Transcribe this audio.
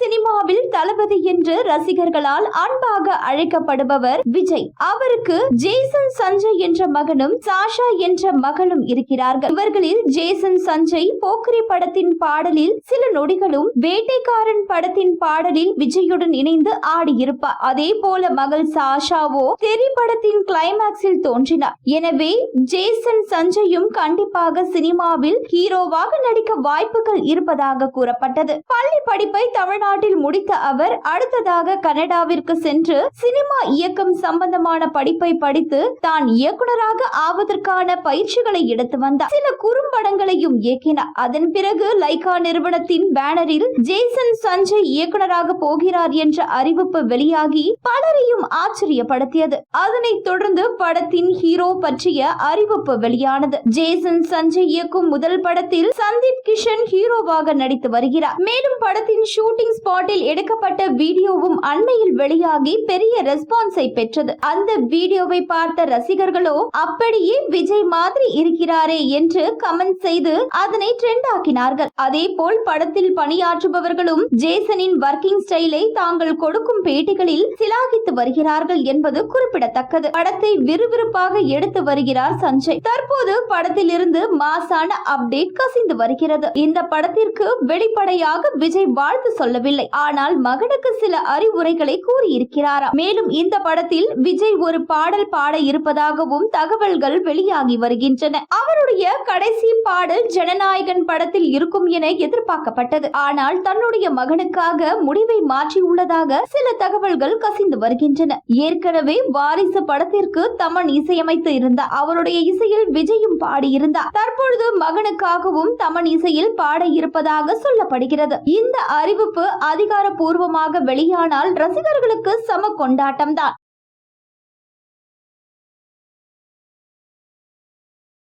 சினிமாவில் தளபதி என்று ரசிகர்களால் அன்பாக அழைக்கப்படுபவர் விஜய். அவருக்கு ஜேசன் சஞ்சய் என்ற மகனும் சாஷா என்ற மகளும் இருக்கிறார்கள். இவர்களில் ஜேசன் சஞ்சய் போக்கரி படத்தின் பாடலில் சில நொடிகளும் வேட்டைக்காரன் படத்தின் பாடலில் விஜயுடன் இணைந்து ஆடியிருப்பார். அதே போல மகள் சாஷாவோ தெரி படத்தின் கிளைமேக்ஸில் தோன்றினார். எனவே ஜேசன் சஞ்சயும் கண்டிப்பாக சினிமாவில் ஹீரோவாக நடிக்க வாய்ப்புகள் இருப்பதாக கூறப்பட்டது. பள்ளி படிப்பை தமிழ்நாடு தமிழ்நாட்டில் முடித்த அவர் அடுத்ததாக கனடாவிற்கு சென்று சினிமா இயக்கம் சம்பந்தமான படிப்பை படித்து தான் இயக்குனராக ஆவதற்கான பயிற்சிகளை எடுத்து வந்தார். சில குறும்படங்களையும் இயக்கினார். அதன் பிறகு லைகா நிறுவனத்தின் பேனரில் ஜேசன் சஞ்சய் இயக்குனராக போகிறார் என்ற அறிவிப்பு வெளியாகி பலரையும் ஆச்சரியப்படுத்தியது. அதனைத் தொடர்ந்து படத்தின் ஹீரோ பற்றிய அறிவிப்பு வெளியானது. ஜேசன் சஞ்சய் இயக்கும் முதல் படத்தில் சந்தீப் கிஷன் ஹீரோவாக நடித்து வருகிறார். மேலும் படத்தின் ஷூட்டிங் ஸ்பாட்டில் எடுக்கப்பட்ட வீடியோவும் அண்மையில் வெளியாகி பெரிய ரெஸ்பான்ஸை பெற்றது. அந்த வீடியோவை பார்த்த ரசிகர்களோ அப்படியே விஜய் மாதிரி இருக்கிறாரே என்று கமெண்ட் செய்து அதனை ட்ரெண்ட் ஆக்கினார்கள். அதே போல் படத்தில் பணியாற்றுபவர்களும் ஜேசனின் ஒர்க்கிங் ஸ்டைலை தாங்கள் கொடுக்கும் பேட்டிகளில் சிலாகித்து வருகிறார்கள் என்பது குறிப்பிடத்தக்கது. படத்தை விறுவிறுப்பாக எடுத்து வருகிறார் சஞ்சய். தற்போது படத்தில் இருந்து மாசான அப்டேட் கசிந்து வருகிறது. இந்த படத்திற்கு வெளிப்படையாக விஜய் வாழ்த்து சொல்லவில்லை ஆனால் மகனுக்கு சில அறிவுரைகளை கூறியிருக்கிறாராம். மேலும் இந்த படத்தில் விஜய் ஒரு பாடல் பாட இருப்பதாகவும் தகவல்கள் வெளியாகி வருகின்றன. அவருடைய கடைசி பாடல் ஜனநாயகன் படத்தில் இருக்கும் என எதிர்பார்க்கப்பட்டது. ஆனால் தன்னுடைய மகனுக்காக முடிவை மாற்றியுள்ளதாக சில தகவல்கள் கசிந்து வருகின்றன. ஏற்கனவே வாரிசு படத்திற்கு தமன் இசையமைத்து இருந்தார் அவருடைய இசையில் விஜயும் பாடியிருந்தார். தற்பொழுது மகனுக்காகவும் தமன் இசையில் பாட இருப்பதாக சொல்லப்படுகிறது. இந்த அறிவிப்பு அதிகாரப்பூர்வமாக வெளியானால் ரசிகர்களுக்கு சம கொண்டாட்டம்தான்.